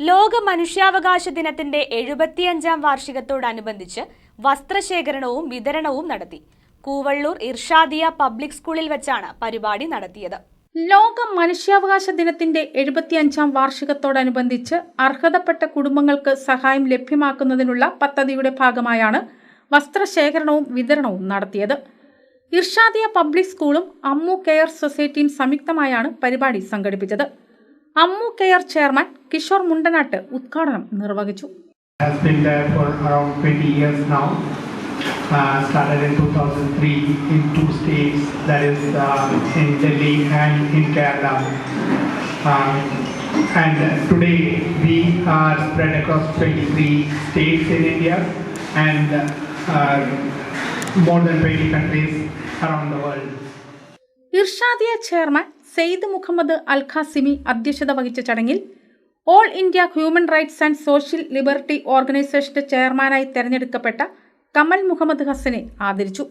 ലോക മനുഷ്യാവകാശ ദിനത്തിന്റെ എഴുപത്തിയഞ്ചാം വാർഷികത്തോടനുബന്ധിച്ച് വസ്ത്രശേഖരണവും വിതരണവും നടത്തി. കൂവള്ളൂർ ഇർഷാദിയ പബ്ലിക് സ്കൂളിൽ വെച്ചാണ് പരിപാടി നടത്തിയത്. ലോക മനുഷ്യാവകാശ ദിനത്തിന്റെ എഴുപത്തിയഞ്ചാം വാർഷികത്തോടനുബന്ധിച്ച് അർഹതപ്പെട്ട കുടുംബങ്ങൾക്ക് സഹായം ലഭ്യമാക്കുന്നതിനുള്ള പദ്ധതിയുടെ ഭാഗമായാണ് വസ്ത്രശേഖരണവും വിതരണവും നടത്തിയത്. ഇർഷാദിയ പബ്ലിക് സ്കൂളും അമ്മു കെയർ സൊസൈറ്റിയും സംയുക്തമായാണ് പരിപാടി സംഘടിപ്പിച്ചത്. അമ്മു കെയർ ചെയർമാൻ കിഷോർ മുണ്ടനാട്ട് ഉദ്ഘാടനം നിർവഹിച്ചു has been there for around 20 years now. Uh, started in 2003 in two states, that is uh, in Delhi and in Kerala. Um, and today we are spread across 23 states in India and uh, more than 20 countries around the world. Irshadiya chairman Syed Muhammad Al Qasimi അധ്യക്ഷത വഹിച്ച ചടങ്ങിൽ all India human rights and social liberty ഓർഗനൈസേഷന്റെ ചെയർമാനായി തെരഞ്ഞെടുക്കപ്പെട്ട കമൽ മുഹമ്മദ് ഹസനെ ആദരിച്ചു.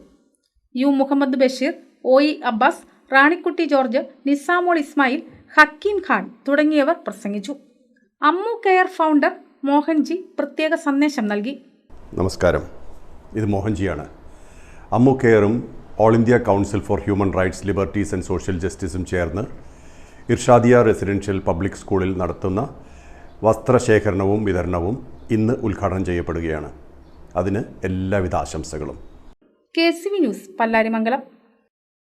U Muhammad Basheer O E Abbas Ranikkutty George Nisamol Ismail Hakeem Khan തുടങ്ങിയവർ പ്രസംഗിച്ചു. അമ്മു കെയർ ഫൗണ്ടർ മോഹൻജി പ്രത്യേക സന്ദേശം നൽകി. നമസ്കാരം. ഇത് മോഹൻജിയാണ്. Ammu കെയറും all India council for human rights liberties and social ജസ്റ്റിസും ചേർന്ന് ഇർഷാദിയ റെസിഡൻഷ്യൽ പബ്ലിക് സ്കൂളിൽ നടത്തുന്ന വസ്ത്രശേഖരണവും വിതരണവും ഇന്ന് ഉദ്ഘാടനം ചെയ്യപ്പെടുകയാണ്. അതിന് എല്ലാവിധ ആശംസകളും. K C V news Pallarimangalam.